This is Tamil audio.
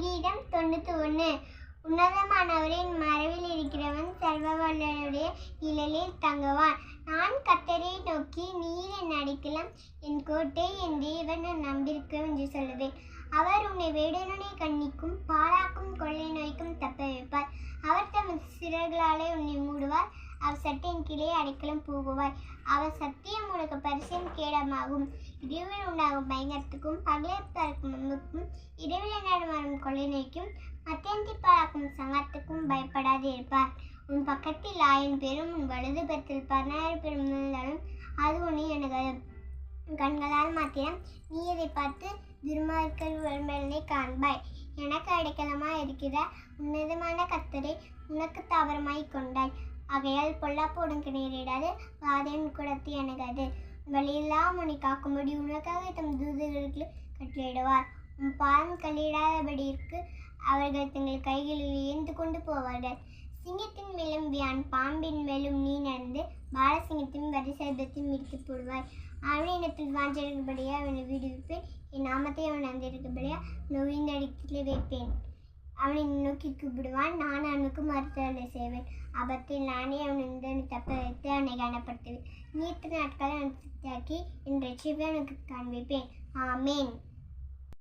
சங்கீதம் தொண்ணூத்தி ஒன்று உன்னதமானவரின் மறைவில் இருக்கிறவன் சர்வவல்லருடைய நிழலில் தங்குவான். நான் கத்தரை நோக்கி நீர் என் அடிக்கலாம் என் கோட்டை என் தேவன் நான் நம்பியிருக்கிறோம் என்று சொல்லுவேன். அவர் உன்னை வேடனுடைய கண்ணிக்கும் பாழாக்கும் கொள்ளை நோய்க்கும் தப்ப வைப்பார் அவர் தமது சிறர்களாலே உன்னை மூடுவார். அவர் சட்டையின் கீழே அடைக்கலம் போகுவாய் அவர் சத்தியம் உனக்கு பரிசம் கேடமாகும். இரவில் உண்டாகும் பயங்கரத்துக்கும் பகலில் முன்புக்கும் அம்புக்கும் இரவில் நடமாடும் கொள்ளை நோய்க்கும் மத்தியந்தி பாழாக்கும் சங்கத்துக்கும் பயப்படாது இருப்பார். உன் பக்கத்தில் ஆயன் பேரும் உன் வலது பத்தில் பதினாயிரம் பேரும் இருந்தாலும் அது உன்னை எனது கண்களால் மாத்திரம் நீ இதை பார்த்து திருமார்கள் ஒருவனை காண்பாய். எனக்கு அடைக்கலமாக இருக்கிற உன்னதமான கத்தரை உனக்கு தாவரமாய் கொண்டாய். ஆகையால் பொல்லாப்போடும் கிணறிடாது வாதையும் குடத்து அணுகாது. வழியெல்லாம் உன்னை காக்கும்படி உனக்காக தம் தூதர்களுக்கு கட்டளையிடுவார் உன் பாதம் கல்லிடாதபடியிற்கு அவர்கள் தங்கள் கைகளில் ஏந்து கொண்டு போவார்கள். சிங்கத்தின் மேலும் வியான் பாம்பின் மேலும் நீ நடந்து பாலசிங்கத்தின் வரிசைபத்தையும் இடித்து போடுவாய். இனத்தில் வாஞ்சிருக்கபடியா அவனை விடுவிப்பேன். என் நாமத்தை அவன் அந்திருக்கபடியா நோயின் அடிக்கலே வைப்பேன். அவனை நோக்கி கூப்பிடுவான் நான் அவனுக்கு மருத்துவத்தை செய்வேன். அபத்தில் நானே அவன் இந்த தப்ப வைத்து அவனை கனப்படுத்துவேன். நீத்த நாட்களை அவன் சுத்தாக்கி என் ரட்சிப்பை அவனுக்கு காண்பிப்பேன். ஆமேன்.